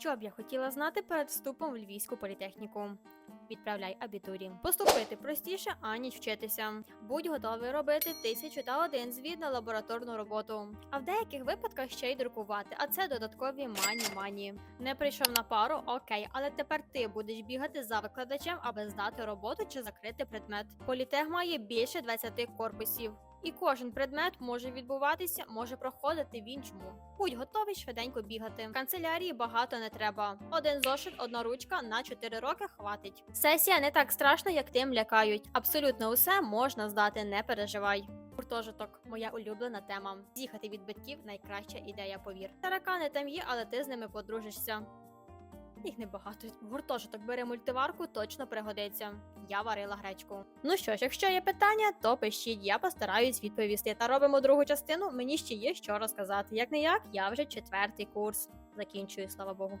Що б я хотіла знати перед вступом в Львівську політехніку? Відправляй абітурі. Поступити простіше, аніж вчитися. Будь готовий робити тисячу та один звіт на лабораторну роботу. А в деяких випадках ще й друкувати, а це додаткові мані-мані. Не прийшов на пару, окей, але тепер ти будеш бігати за викладачем, аби здати роботу чи закрити предмет. Політех має більше 20 корпусів. І кожен предмет може відбуватися, може проходити в іншому. Будь готовий швиденько бігати. В канцелярії багато не треба. Один зошит, одна ручка на 4 роки хватить. Сесія не так страшна, як тим лякають. Абсолютно усе можна здати, не переживай. Гуртожиток моя улюблена тема. З'їхати від батьків найкраща ідея, повір. Таракани там є, але ти з ними подружишся. Їх небагато. Гуртожиток бери мультиварку, точно пригодиться. Я варила гречку. Ну що ж, якщо є питання, то пишіть, я постараюсь відповісти. Та робимо другу частину. Мені ще є що розказати. Як не як, я вже четвертий курс закінчую, слава Богу.